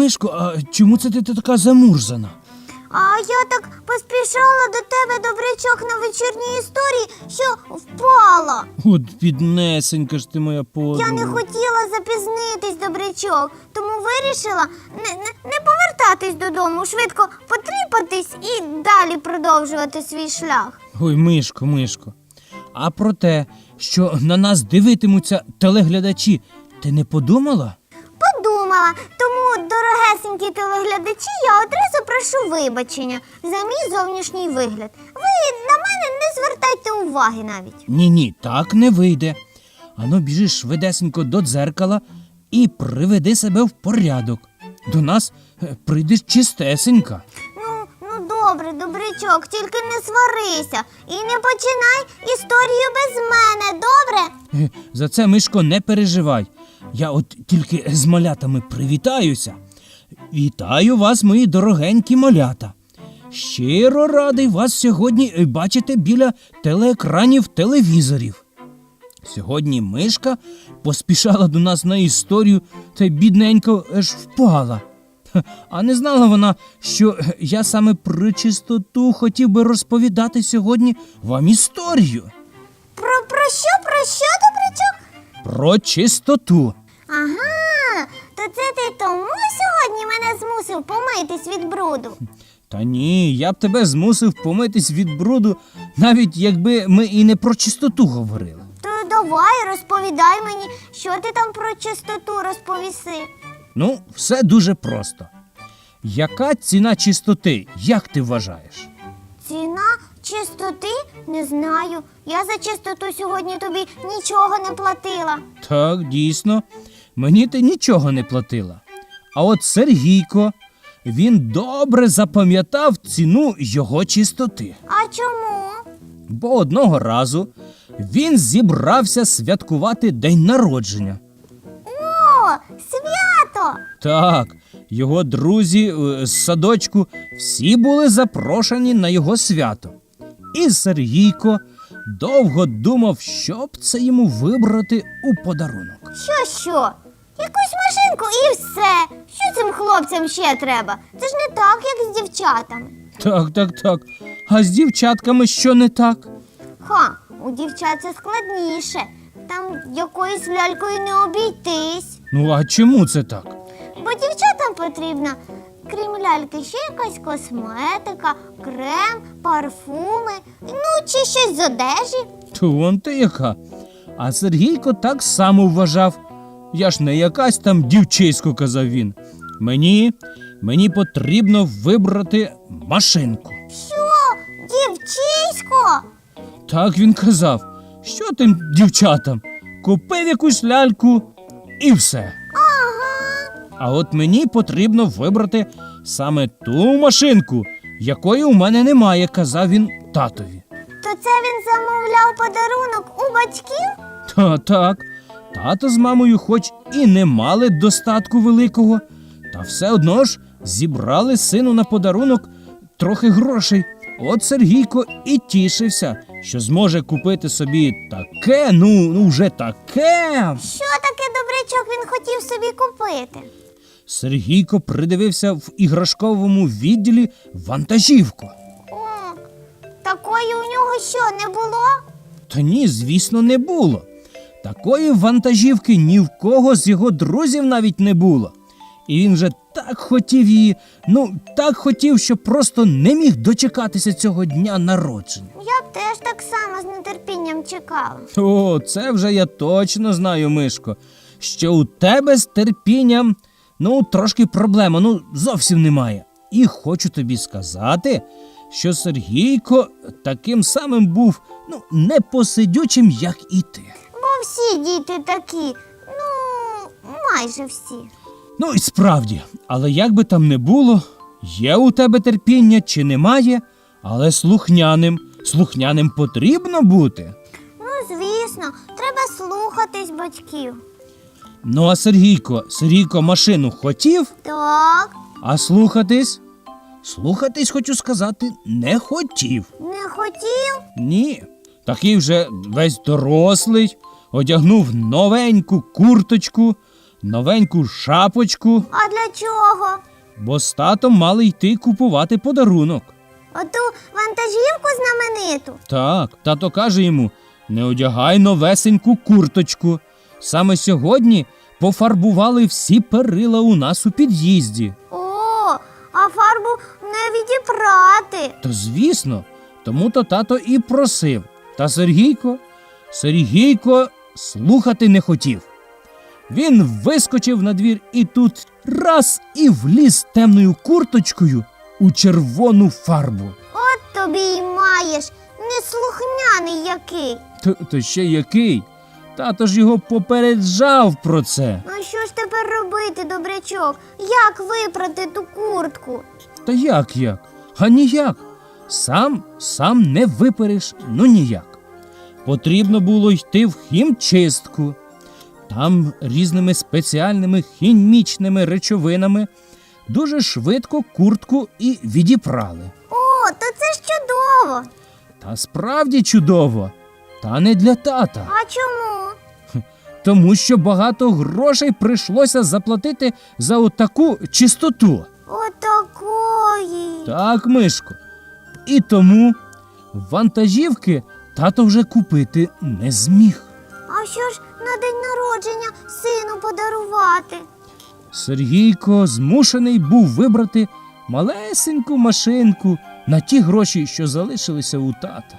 Мишко. А чому це ти така замурзана? А я так поспішала до тебе, добрячок, на вечірній історії, що впала. От біднесенька ж ти моя подруга. Я не хотіла запізнитись, добрячок, тому вирішила не, не, не повертатись додому, швидко потріпатись і далі продовжувати свій шлях. Ой, Мишко, Мишко. А про те, що на нас дивитимуться телеглядачі, ти не подумала? Подумала, тому, дорогесенькі телеглядачі, я одразу прошу вибачення за мій зовнішній вигляд. Ви на мене не звертайте уваги навіть. Ні, ні, так не вийде. Ану, біжи швидесенько до дзеркала і приведи себе в порядок. До нас е, прийдеш чистесенька. Ну, ну добре, добрячок, тільки не сварися і не починай історію без мене, добре? Е, За це, Мишко, не переживай. Я от тільки з малятами привітаюся. Вітаю вас, мої дорогенькі малята. Щиро радий вас сьогодні е, бачити біля телеекранів телевізорів. Сьогодні мишка поспішала до нас на історію та бідненько аж впала. А не знала вона, що е, я саме про чистоту хотів би розповідати сьогодні вам історію. Про, про що, про що? Про чистоту. Ага, то це ти тому сьогодні мене змусив помитись від бруду. Та ні, я б тебе змусив помитись від бруду, навіть якби ми і не про чистоту говорили. То давай розповідай мені, що ти там про чистоту розповіси. Ну, все дуже просто. Яка ціна чистоти, як ти вважаєш? Чистоти? Не знаю. Я за чистоту сьогодні тобі нічого не платила. Так, дійсно, мені ти нічого не платила. А от Сергійко, він добре запам'ятав ціну його чистоти. А чому? Бо одного разу він зібрався святкувати день народження. О, свято! Так, його друзі е, з садочку всі були запрошені на його свято. І Сергійко довго думав, що б це йому вибрати у подарунок. Що що? Якусь машинку і все. Що цим хлопцям ще треба? Це ж не так, як з дівчатами. Так, так, так. А з дівчатками що не так? Ха, у дівчат це складніше. Там якоюсь лялькою не обійтись. Ну а чому це так? Бо дівчатам потрібна, крім ляльки, ще якась косметика, крем, парфуми, ну чи щось з одежі. То вон ти яка. А Сергійко так само вважав. Я ж не якась там дівчисько, казав він. Мені, мені потрібно вибрати машинку. Що, дівчисько? Так він казав. Що тим дівчатам? Купив якусь ляльку і все. А от мені потрібно вибрати саме ту машинку, якої у мене немає, казав він татові. То це він замовляв подарунок у батьків? Та так, тато з мамою, хоч і не мали достатку великого, та все одно ж зібрали сину на подарунок трохи грошей. От Сергійко і тішився, що зможе купити собі таке, ну, ну вже таке. Що таке добрячок він хотів собі купити? Сергійко придивився в іграшковому відділі вантажівку. О, такої у нього що не було? Та ні, звісно, не було. Такої вантажівки ні в кого з його друзів навіть не було. І він же так хотів її, ну так хотів, що просто не міг дочекатися цього дня народження. Я б теж так само з нетерпінням чекала. О, це вже я точно знаю, Мишко, що у тебе з терпінням, ну, трошки проблема, ну, зовсім немає. І хочу тобі сказати, що Сергійко таким самим був, ну, непосидючим, як і ти. Бо всі діти такі, ну, майже всі. Ну і справді, але як би там не було, є у тебе терпіння чи немає, але слухняним, слухняним потрібно бути. Ну, звісно, треба слухатись батьків. Ну а Сергійко, Сергійко машину хотів, Так, а слухатись? Слухатись, хочу сказати, не хотів. не хотів? Ні. Такий вже весь дорослий, одягнув новеньку курточку, новеньку шапочку, А для чого? бо з татом мали йти купувати подарунок. Оту вантажівку знамениту. Так, тато каже йому: не одягай новесеньку курточку. Саме сьогодні пофарбували всі перила у нас у під'їзді. О, а фарбу не відіпрати. Та звісно, тому то тато і просив. Та Сергійко, Сергійко слухати не хотів. Він вискочив на двір і тут раз і вліз темною курточкою у червону фарбу. От тобі й маєш, неслухняний який. Та, та ще який? Тато ж його попереджав про це. Ну що ж тепер робити, добрячок? Як випрати ту куртку? Та як як? А ніяк. Сам сам не випереш, ну ніяк. Потрібно було йти в хімчистку. Там різними спеціальними хімічними речовинами дуже швидко куртку і відіпрали. О, то це ж чудово. Та справді чудово. Та не для тата, А чому? тому що багато грошей прийшлося заплатити за отаку чистоту. Отакої. Так, Мишко. І тому вантажівки тато вже купити не зміг. А що ж на день народження сину подарувати? Сергійко змушений був вибрати малесеньку машинку на ті гроші, що залишилися у тата.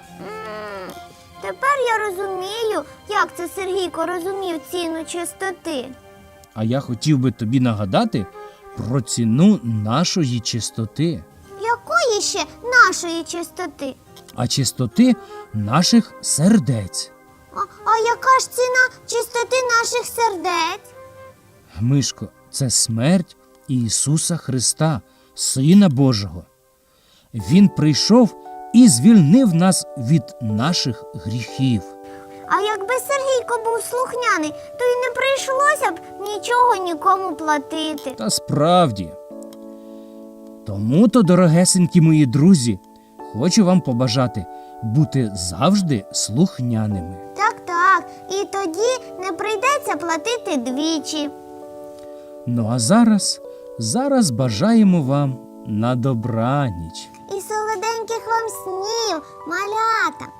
Я розумію, як це Сергійко розумів ціну чистоти. А я хотів би тобі нагадати про ціну нашої чистоти, Якої ще нашої чистоти? а чистоти наших сердець. А, а яка ж ціна чистоти наших сердець? Мишко, це смерть Ісуса Христа, Сина Божого. Він прийшов і звільнив нас від наших гріхів. А якби Сергійко був слухняний, то й не прийшлося б нічого нікому платити. Та справді. Тому то, дорогесенькі мої друзі, хочу вам побажати бути завжди слухняними. Так, так. І тоді не прийдеться платити двічі. Ну а зараз, зараз бажаємо вам на добраніч солоденьких вам снів, малята!